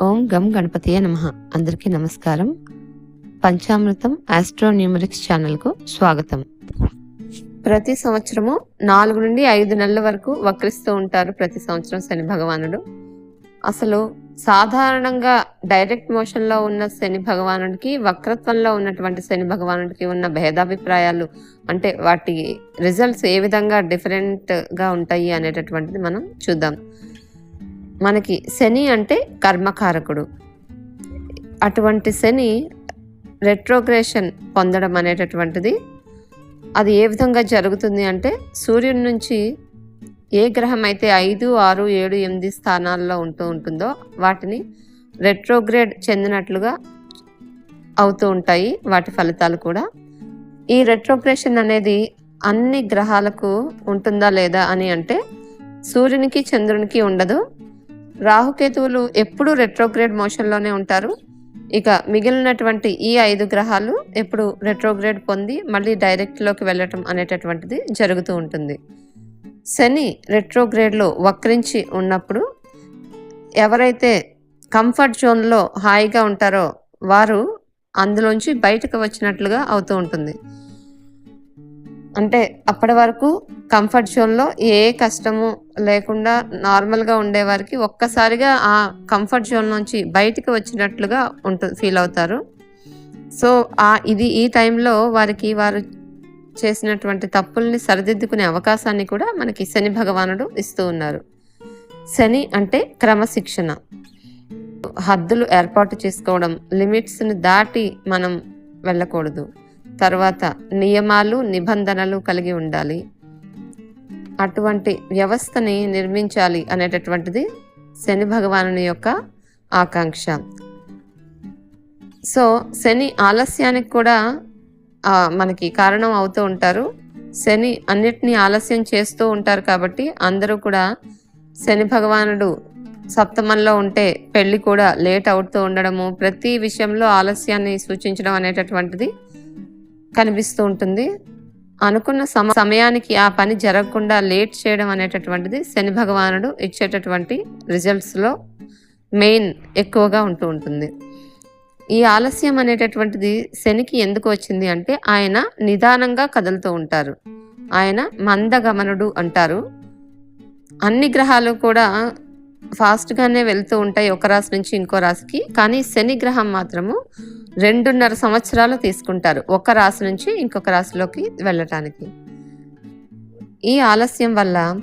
ఓం గం గణపతియ నమ. అందరికీ నమస్కారం. పంచామృతం ఆస్ట్రోన్యూమరిక్స్ ఛానల్కు స్వాగతం. ప్రతి సంవత్సరము నాలుగు నుండి ఐదు నెలల వరకు వక్రిస్తూ ఉంటారు ప్రతి సంవత్సరం శని భగవానుడు. అసలు సాధారణంగా డైరెక్ట్ మోషన్లో ఉన్న శని భగవానుడికి వక్రత్వంలో ఉన్నటువంటి శని భగవానుడికి ఉన్న భేదాభిప్రాయాలు అంటే వాటి రిజల్ట్స్ ఏ విధంగా డిఫరెంట్గా ఉంటాయి అనేటటువంటిది మనం చూద్దాం. మనకి శని అంటే కర్మకారకుడు. అటువంటి శని రెట్రోగ్రేషన్ పొందడం అనేటటువంటిది అది ఏ విధంగా జరుగుతుంది అంటే సూర్యుడి నుంచి ఏ గ్రహం అయితే ఐదు ఆరు ఏడు ఎనిమిది స్థానాల్లో ఉంటూ ఉంటుందో వాటిని రెట్రోగ్రేడ్ చెందినట్లుగా అవుతూ ఉంటాయి. వాటి ఫలితాలు కూడా. ఈ రెట్రోగ్రేషన్ అనేది అన్ని గ్రహాలకు ఉంటుందా లేదా అని అంటే సూర్యునికి చంద్రునికి ఉండదు. రాహుకేతువులు ఎప్పుడు రెట్రోగ్రేడ్ మోషన్లోనే ఉంటారు. ఇక మిగిలినటువంటి ఈ ఐదు గ్రహాలు ఎప్పుడు రెట్రోగ్రేడ్ పొంది మళ్ళీ డైరెక్ట్లోకి వెళ్ళటం అనేటటువంటిది జరుగుతూ ఉంటుంది. శని రెట్రోగ్రేడ్లో వక్రించి ఉన్నప్పుడు ఎవరైతే కంఫర్ట్ జోన్లో హాయిగా ఉంటారో వారు అందులోంచి బయటకు వచ్చినట్లుగా అవుతూ ఉంటుంది. అంటే అప్పటి వరకు కంఫర్ట్ జోన్లో ఏ కష్టము లేకుండా నార్మల్గా ఉండేవారికి ఒక్కసారిగా ఆ కంఫర్ట్ జోన్ నుంచి బయటికి వచ్చినట్లుగా ఉంటుంది ఫీల్ అవుతారు. సో ఆ ఇది ఈ టైంలో వారికి వారు చేసినటువంటి తప్పుల్ని సరిదిద్దుకునే అవకాశాన్ని కూడా మనకి శని భగవానుడు ఇస్తూ ఉన్నారు. శని అంటే క్రమశిక్షణ. హద్దులు ఏర్పాటు చేసుకోవడం లిమిట్స్ని దాటి మనం వెళ్ళకూడదు. తర్వాత నియమాలు నిబంధనలు కలిగి ఉండాలి. అటువంటి వ్యవస్థని నిర్మించాలి అనేటటువంటిది శని భగవానుని యొక్క ఆకాంక్ష. సో శని ఆలస్యానికి కూడా మనకి కారణం అవుతూ ఉంటారు. శని అన్నిటినీ ఆలస్యం చేస్తూ ఉంటారు కాబట్టి అందరూ కూడా శని భగవానుడు సప్తమంలో ఉంటే పెళ్ళి కూడా లేట్ అవుతూ ఉండడము ప్రతి విషయంలో ఆలస్యాన్ని సూచించడం అనేటటువంటిది కనిపిస్తూ ఉంటుంది. అనుకున్న సమ సమయానికి ఆ పని జరగకుండా లేట్ చేయడం అనేటటువంటిది శని భగవానుడు ఇచ్చేటటువంటి రిజల్ట్స్లో మెయిన్ ఎక్కువగా ఉంటూ ఉంటుంది. ఈ ఆలస్యం అనేటటువంటిది శనికి ఎందుకు వచ్చింది అంటే ఆయన నిదానంగా కదులుతూ ఉంటారు. ఆయన మందగమనుడు అంటారు. అన్ని గ్రహాలు కూడా ఫాస్ట్గానే వెళ్తూ ఉంటాయి ఒక రాశి నుంచి ఇంకో రాశికి. కానీ శని గ్రహం మాత్రము రెండున్నర సంవత్సరాలు తీసుకుంటారు. ఒక రాశి నుంచి ఇంకొక రాశిలోకి వెళ్ళటానికి. ఈ ఆలస్యం వల్ల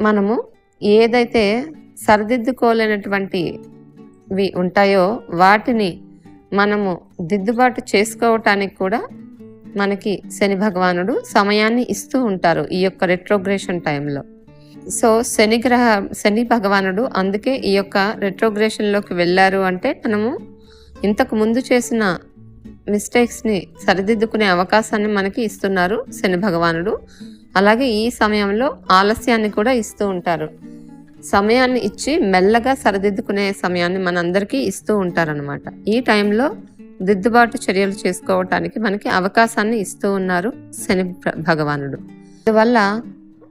మనము ఏదైతే సరిదిద్దుకోలేనటువంటివి ఉంటాయో వాటిని మనము దిద్దుబాటు చేసుకోవటానికి కూడా మనకి శని భగవానుడు సమయాన్ని ఇస్తూ ఉంటారు ఈ యొక్క రెట్రోగ్రేషన్ టైంలో సో శని గ్రహ శని భగవానుడు అందుకే ఈ యొక్క రెట్రోగ్రేషన్లోకి వెళ్ళారు అంటే మనము ఇంతకు ముందు చేసిన మిస్టేక్స్ని సరిదిద్దుకునే అవకాశాన్ని మనకి ఇస్తున్నారు శని భగవానుడు. అలాగే ఈ సమయంలో ఆలస్యాన్ని కూడా ఇస్తూ ఉంటారు. సమయాన్ని ఇచ్చి మెల్లగా సరిదిద్దుకునే సమయాన్ని మనందరికీ ఇస్తూ ఉంటారనమాట ఈ టైంలో దిద్దుబాటు చర్యలు చేసుకోవటానికి మనకి అవకాశాన్ని ఇస్తూ ఉన్నారు శని భగవానుడు. అందువల్ల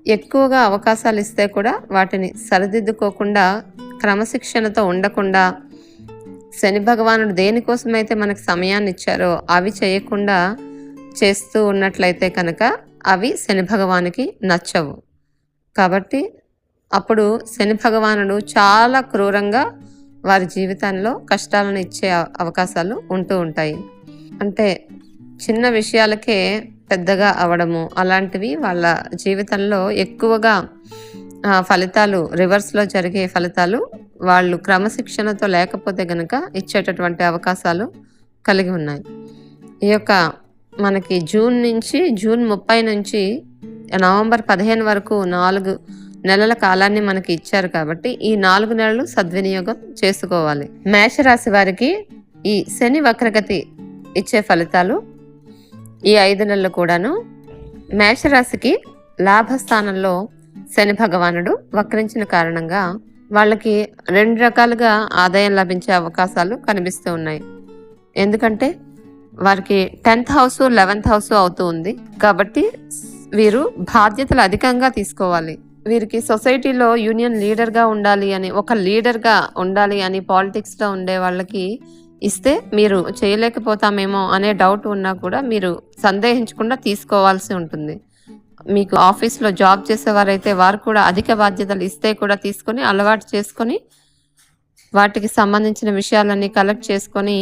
ఎక్కువగా అవకాశాలు ఇస్తే కూడా వాటిని సరిదిద్దుకోకుండా క్రమశిక్షణతో ఉండకుండా శని భగవానుడు దేనికోసమైతే మనకు సమయాన్ని ఇచ్చారో అవి చేయకుండా చేస్తూ ఉన్నట్లయితే కనుక అవి శని భగవానికి నచ్చవు. కాబట్టి అప్పుడు శని భగవానుడు చాలా క్రూరంగా వారి జీవితంలో కష్టాలను ఇచ్చే అవకాశాలు ఉంటూ ఉంటాయి. అంటే చిన్న విషయాలకే పెద్దగా అవడము అలాంటివి వాళ్ళ జీవితంలో ఎక్కువగా ఫలితాలు రివర్స్లో జరిగే ఫలితాలు వాళ్ళు క్రమశిక్షణతో లేకపోతే గనక ఇచ్చేటటువంటి అవకాశాలు కలిగి ఉన్నాయి. ఈ యొక్క మనకి జూన్ నుంచి జూన్ ముప్పై నుంచి నవంబర్ పదిహేను వరకు నాలుగు నెలల కాలాన్ని మనకి ఇచ్చారు కాబట్టి ఈ నాలుగు నెలలు సద్వినియోగం చేసుకోవాలి. మేషరాశి వారికి ఈ శని వక్రగతి ఇచ్చే ఫలితాలు ఈ ఐదు నెలలు కూడాను మేషరాశికి లాభస్థానంలో శని భగవానుడు వక్రించిన కారణంగా వాళ్ళకి రెండు రకాలుగా ఆదాయం లభించే అవకాశాలు కనిపిస్తూ ఉన్నాయి. ఎందుకంటే వారికి టెన్త్ హౌస్ లెవెన్త్ హౌస్ అవుతూ ఉంది. కాబట్టి వీరు బాధ్యతలు అధికంగా తీసుకోవాలి. వీరికి సొసైటీలో యూనియన్ లీడర్‌గా ఉండాలి అని, ఒక లీడర్‌గా ఉండాలి అని పాలిటిక్స్‌లో ఉండే వాళ్ళకి ఇస్తే మీరు చేయలేకపోతామేమో అనే డౌట్ ఉన్నా కూడా మీరు సందేహించకుండా తీసుకోవాల్సి ఉంటుంది. మీకు ఆఫీస్‌లో జాబ్ చేసేవారైతే వారు కూడా అధిక బాధ్యతలు ఇస్తే కూడా తీసుకొని అలవాటు చేసుకొని వాటికి సంబంధించిన విషయాలన్నీ కలెక్ట్ చేసుకొని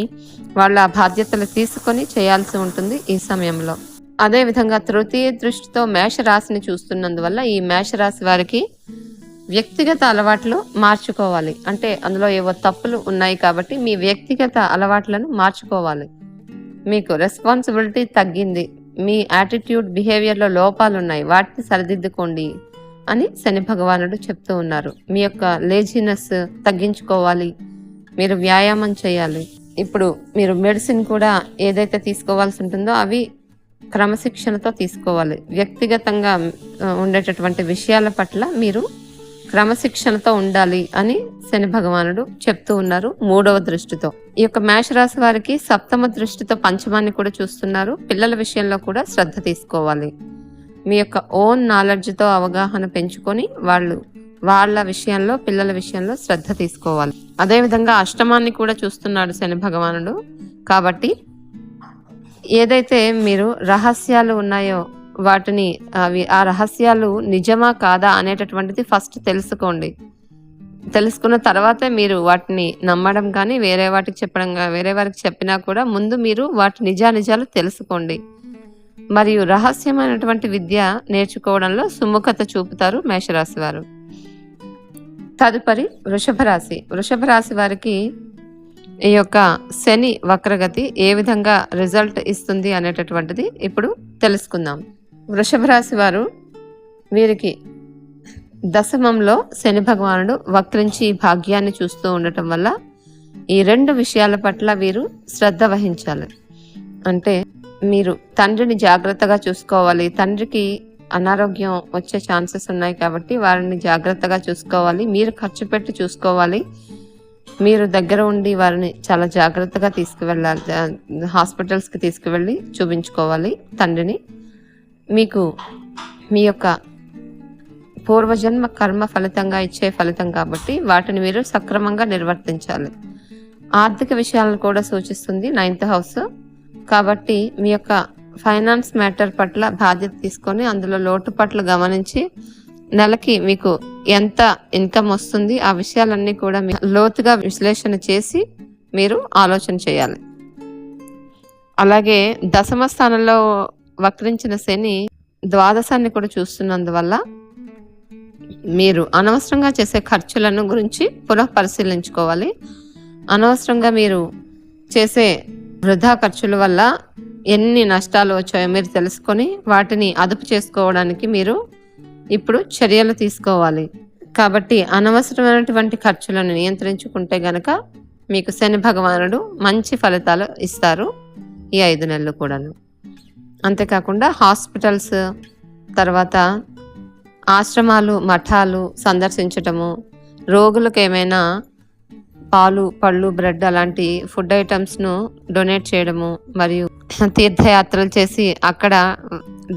వాళ్ళ బాధ్యతలు తీసుకొని చేయాల్సి ఉంటుంది ఈ సమయంలో. అదేవిధంగా తృతీయ దృష్టితో మేషరాశిని చూస్తున్నందువల్ల ఈ మేషరాశి వారికి వ్యక్తిగత అలవాట్లు మార్చుకోవాలి. అంటే అందులో ఏవో తప్పులు ఉన్నాయి కాబట్టి మీ వ్యక్తిగత అలవాట్లను మార్చుకోవాలి. మీకు రెస్పాన్సిబిలిటీ తగ్గింది. మీ యాటిట్యూడ్, బిహేవియర్‌లో లోపాలు ఉన్నాయి వాటిని సరిదిద్దుకోండి అని శని భగవానుడు చెప్తూ ఉన్నారు. మీ యొక్క లేజీనెస్ తగ్గించుకోవాలి. మీరు వ్యాయామం చేయాలి. ఇప్పుడు మీరు మెడిసిన్ కూడా ఏదైతే తీసుకోవాల్సి ఉంటుందో అవి క్రమశిక్షణతో తీసుకోవాలి. వ్యక్తిగతంగా ఉండేటటువంటి విషయాల పట్ల మీరు క్రమశిక్షణతో ఉండాలి అని శని భగవానుడు చెప్తూ ఉన్నారు మూడవ దృష్టితో. ఈ యొక్క మేషరాశి వారికి సప్తమ దృష్టితో పంచమాన్ని కూడా చూస్తున్నారు. పిల్లల విషయంలో కూడా శ్రద్ధ తీసుకోవాలి. మీ యొక్క ఓన్ నాలెడ్జ్‌తో అవగాహన పెంచుకొని వాళ్ళు వాళ్ళ విషయంలో, పిల్లల విషయంలో శ్రద్ధ తీసుకోవాలి. అదే విధంగా అష్టమాన్ని కూడా చూస్తున్నాడు శని భగవానుడు. కాబట్టి ఏదైతే మీరు రహస్యాలు ఉన్నాయో వాటిని అవి ఆ రహస్యాలు నిజమా కాదా అనేటటువంటిది ఫస్ట్ తెలుసుకోండి. తెలుసుకున్న తర్వాతే మీరు వాటిని నమ్మడం కానీ, వేరే వాటికి చెప్పడం వేరే వారికి చెప్పినా కూడా ముందు మీరు వాటి నిజానిజాలు తెలుసుకోండి. మరియు రహస్యమైనటువంటి విద్య నేర్చుకోవడంలో సుముఖత చూపుతారు మేషరాశి వారు. తదుపరి వృషభ రాశి. వృషభ రాశి వారికి ఈ యొక్క శని వక్రగతి ఏ విధంగా రిజల్ట్ ఇస్తుంది అనేటటువంటిది ఇప్పుడు తెలుసుకుందాం. వృషభ రాశి వారు వీరికి దశమంలో శని భగవానుడు వక్రించి భాగ్యాన్ని చూస్తూ ఉండటం వల్ల ఈ రెండు విషయాల పట్ల వీరు శ్రద్ధ వహించాలి. అంటే మీరు తండ్రిని జాగ్రత్తగా చూసుకోవాలి. తండ్రికి అనారోగ్యం వచ్చే ఛాన్సెస్ ఉన్నాయి కాబట్టి వారిని జాగ్రత్తగా చూసుకోవాలి. మీరు ఖర్చు పెట్టి చూసుకోవాలి. మీరు దగ్గర ఉండి వారిని చాలా జాగ్రత్తగా తీసుకువెళ్ళాలి. హాస్పిటల్స్‌కి తీసుకువెళ్ళి చూపించుకోవాలి తండ్రిని. మీకు మీ యొక్క పూర్వజన్మ కర్మ ఫలితంగా ఇచ్చే ఫలితం కాబట్టి వాటిని మీరు సక్రమంగా నిర్వర్తించాలి. ఆర్థిక విషయాలను కూడా సూచిస్తుంది నైన్త్ హౌస్. కాబట్టి మీ యొక్క ఫైనాన్స్ మ్యాటర్ పట్ల బాధ్యత తీసుకొని అందులో లోటు పట్ల గమనించి నెలకి మీకు ఎంత ఇన్‌కమ్ వస్తుంది ఆ విషయాలన్నీ కూడా లోతుగా విశ్లేషణ చేసి మీరు ఆలోచన చేయాలి. అలాగే దశమ స్థానంలో వక్రించిన శని ద్వాదశాన్ని కూడా చూస్తున్నందువల్ల మీరు అనవసరంగా చేసే ఖర్చులను గురించి పునః పరిశీలించుకోవాలి. అనవసరంగా మీరు చేసే వృధా ఖర్చుల వల్ల ఎన్ని నష్టాలు వచ్చాయో మీరు తెలుసుకొని వాటిని అదుపు చేసుకోవడానికి మీరు ఇప్పుడు చర్యలు తీసుకోవాలి. కాబట్టి అనవసరమైనటువంటి ఖర్చులను నియంత్రించుకుంటే గనక మీకు శని భగవానుడు మంచి ఫలితాలు ఇస్తారు. ఈ ఐదు నెలలు కూడాను. అంతేకాకుండా హాస్పిటల్స్ తర్వాత ఆశ్రమాలు, మఠాలు సందర్శించటము, రోగులకు ఏమైనా పాలు, పళ్ళు, బ్రెడ్ అలాంటి ఫుడ్ ఐటమ్స్ను డొనేట్ చేయడము మరియు తీర్థయాత్రలు చేసి అక్కడ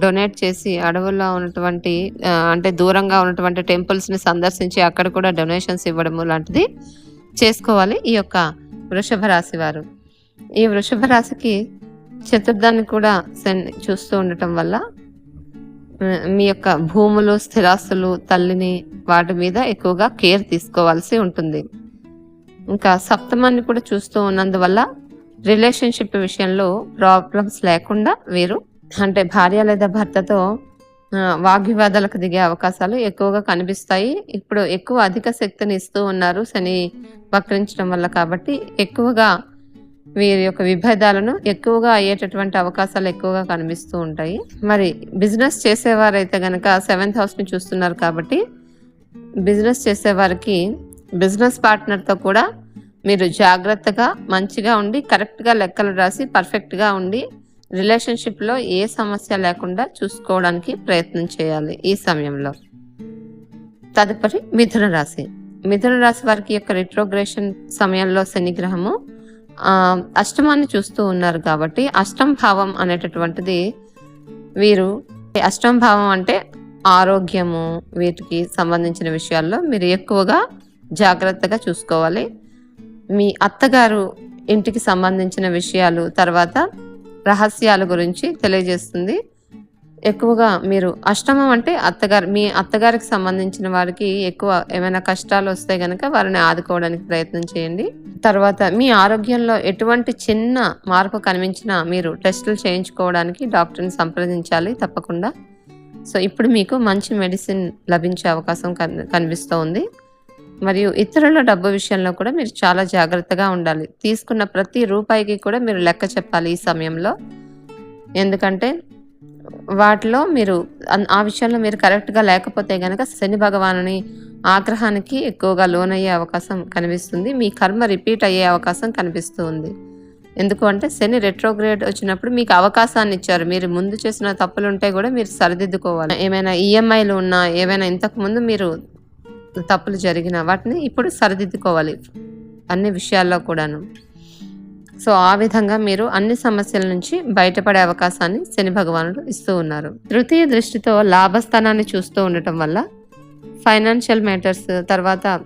డొనేట్ చేసి అడవుల్లో ఉన్నటువంటి అంటే దూరంగా ఉన్నటువంటి టెంపుల్స్‌ని సందర్శించి అక్కడ కూడా డొనేషన్స్ ఇవ్వడము లాంటిది చేసుకోవాలి ఈ యొక్క వృషభ రాశి వారు. ఈ వృషభ రాశికి చతుర్థాన్ని కూడా శని చూస్తూ ఉండటం వల్ల మీ యొక్క భూములు, స్థిరాస్తులు, తల్లిని వాటి మీద ఎక్కువగా కేర్ తీసుకోవాల్సి ఉంటుంది. ఇంకా సప్తమాన్ని కూడా చూస్తూ ఉన్నందువల్ల రిలేషన్‌షిప్ విషయంలో ప్రాబ్లమ్స్ లేకుండా వీరు అంటే భార్య లేదా భర్తతో వాగ్వివాదాలకు దిగే అవకాశాలు ఎక్కువగా కనిపిస్తాయి. ఇప్పుడు ఎక్కువ అధిక శక్తిని ఇస్తూ ఉన్నారు శని వక్రించడం వల్ల కాబట్టి ఎక్కువగా వీరి యొక్క విభేదాలను ఎక్కువగా అయ్యేటటువంటి అవకాశాలు ఎక్కువగా కనిపిస్తూ ఉంటాయి. మరి బిజినెస్ చేసేవారైతే గనక సెవెంత్ హౌస్‌ని చూస్తున్నారు కాబట్టి బిజినెస్ చేసేవారికి బిజినెస్ పార్ట్నర్‌తో కూడా మీరు జాగ్రత్తగా, మంచిగా ఉండి కరెక్ట్‌గా లెక్కలు రాసి పర్ఫెక్ట్‌గా ఉండి రిలేషన్‌షిప్‌లో ఏ సమస్య లేకుండా చూసుకోవడానికి ప్రయత్నం చేయాలి ఈ సమయంలో. తదుపరి మిథున రాశి. మిథున రాశి వారికి యొక్క రిట్రోగ్రేషన్ సమయంలో శనిగ్రహము అష్టమాన్ని చూస్తూ ఉన్నారు కాబట్టి అష్టం భావం అనేటటువంటిది వీరు అష్టం భావం అంటే ఆరోగ్యము వీటికి సంబంధించిన విషయాల్లో మీరు ఎక్కువగా జాగ్రత్తగా చూసుకోవాలి. మీ అత్తగారు ఇంటికి సంబంధించిన విషయాలు తర్వాత రహస్యాల గురించి తెలియజేస్తుంది. ఎక్కువగా మీరు అష్టమం అంటే అత్తగారు మీ అత్తగారికి సంబంధించిన వారికి ఎక్కువ ఏమైనా కష్టాలు వస్తే కనుక వారిని ఆదుకోవడానికి ప్రయత్నం చేయండి. తర్వాత మీ ఆరోగ్యంలో ఎటువంటి చిన్న మార్పు కనిపించినా మీరు టెస్టులు చేయించుకోవడానికి డాక్టర్ని సంప్రదించాలి తప్పకుండా. సో ఇప్పుడు మీకు మంచి మెడిసిన్ లభించే అవకాశం కన్ కనిపిస్తోంది. మరియు ఇతరుల డబ్బు విషయంలో కూడా మీరు చాలా జాగ్రత్తగా ఉండాలి. తీసుకున్న ప్రతి రూపాయికి కూడా మీరు లెక్క చెప్పాలి ఈ సమయంలో. ఎందుకంటే వాటిలో మీరు ఆ విషయంలో మీరు కరెక్ట్గా లేకపోతే గనక శని భగవానుని ఆగ్రహానికి ఎక్కువగా లోనయ్యే అవకాశం కనిపిస్తుంది. మీ కర్మ రిపీట్ అయ్యే అవకాశం కనిపిస్తుంది. ఎందుకు అంటే శని రెట్రోగ్రేడ్ వచ్చినప్పుడు మీకు అవకాశాన్ని ఇచ్చారు. మీరు ముందు చేసిన తప్పులు ఉంటే కూడా మీరు సరిదిద్దుకోవాలి. ఏమైనా ఈఎంఐలు ఉన్నా ఏమైనా ఇంతకుముందు మీరు తప్పులు జరిగిన వాటిని ఇప్పుడు సరిదిద్దుకోవాలి. అన్ని విషయాల్లో కూడాను. సో ఆ విధంగా మీరు అన్ని సమస్యల నుంచి బయటపడే అవకాశాన్ని శని భగవానుడు ఇస్తూ ఉన్నారు. తృతీయ దృష్టితో లాభస్థానాన్ని చూస్తూ ఉండటం వల్ల ఫైనాన్షియల్ మ్యాటర్స్ తర్వాత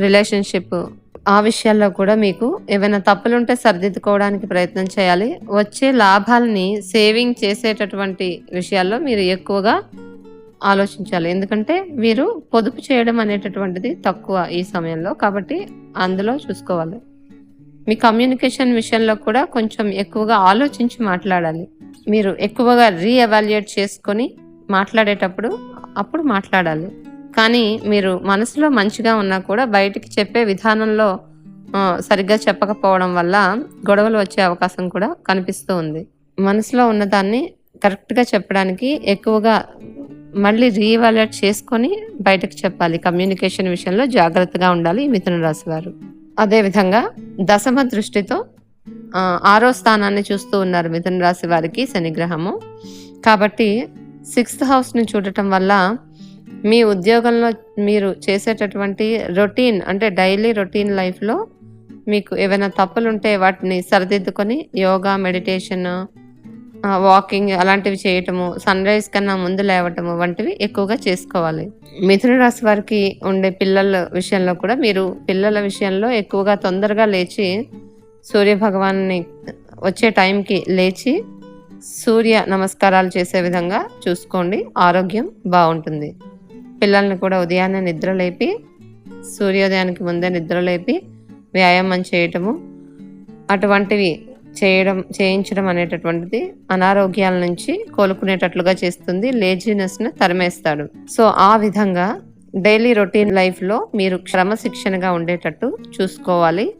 రిలేషన్షిప్ ఆ విషయాల్లో కూడా మీకు ఏమైనా తప్పులుంటే సరిదిద్దుకోవడానికి ప్రయత్నం చేయాలి. వచ్చే లాభాలని సేవింగ్ చేసేటటువంటి విషయాల్లో మీరు ఎక్కువగా ఆలోచించాలి. ఎందుకంటే మీరు పొదుపు చేయడం అనేటటువంటిది తక్కువ ఈ సమయంలో కాబట్టి అందులో చూసుకోవాలి. మీ కమ్యూనికేషన్ విషయంలో కూడా కొంచెం ఎక్కువగా ఆలోచించి మాట్లాడాలి. మీరు ఎక్కువగా రీఎవాల్యుయేట్ చేసుకొని మాట్లాడేటప్పుడు అప్పుడు మాట్లాడాలి. కానీ మీరు మనసులో మంచిగా ఉన్నా కూడా బయటికి చెప్పే విధానంలో సరిగ్గా చెప్పకపోవడం వల్ల గొడవలు వచ్చే అవకాశం కూడా కనిపిస్తూ ఉంది. మనసులో ఉన్నదాన్ని కరెక్ట్గా చెప్పడానికి ఎక్కువగా మళ్ళీ రీవాల్యుయేట్ చేసుకొని బయటకు చెప్పాలి. కమ్యూనికేషన్ విషయంలో జాగ్రత్తగా ఉండాలి మిథున రాశి వారు. అదేవిధంగా దశమ దృష్టితో ఆరో స్థానాన్ని చూస్తూ ఉన్నారు మిథున రాశి వారికి శనిగ్రహము కాబట్టి సిక్స్త్ హౌస్ని చూడటం వల్ల మీ ఉద్యోగంలో మీరు చేసేటటువంటి రొటీన్ అంటే డైలీ రొటీన్ లైఫ్లో మీకు ఏవైనా తప్పులుంటే వాటిని సరిదిద్దుకొని యోగా మెడిటేషన్ వాకింగ్ అలాంటివి చేయటము సన్ రైజ్ కన్నా ముందు లేవటము వంటివి ఎక్కువగా చేసుకోవాలి. మిథున రాశి వారికి ఉండే పిల్లల విషయంలో కూడా మీరు పిల్లల విషయంలో ఎక్కువగా తొందరగా లేచి సూర్య భగవాన్ని వచ్చే టైంకి లేచి సూర్య నమస్కారాలు చేసే విధంగా చూసుకోండి. ఆరోగ్యం బాగుంటుంది. పిల్లల్ని కూడా ఉదయాన్నే నిద్ర లేపి సూర్యోదయానికి ముందే నిద్ర లేపి వ్యాయామం చేయటము అటువంటివి చేయడం చేయించడం అనేటటువంటిది అనారోగ్యాల నుంచి కోలుకునేటట్లుగా చేస్తుంది. లేజినెస్ను తరిమేస్తాడు. సో ఆ విధంగా డైలీ రొటీన్ లైఫ్లో మీరు క్రమశిక్షణగా ఉండేటట్టు చూసుకోవాలి.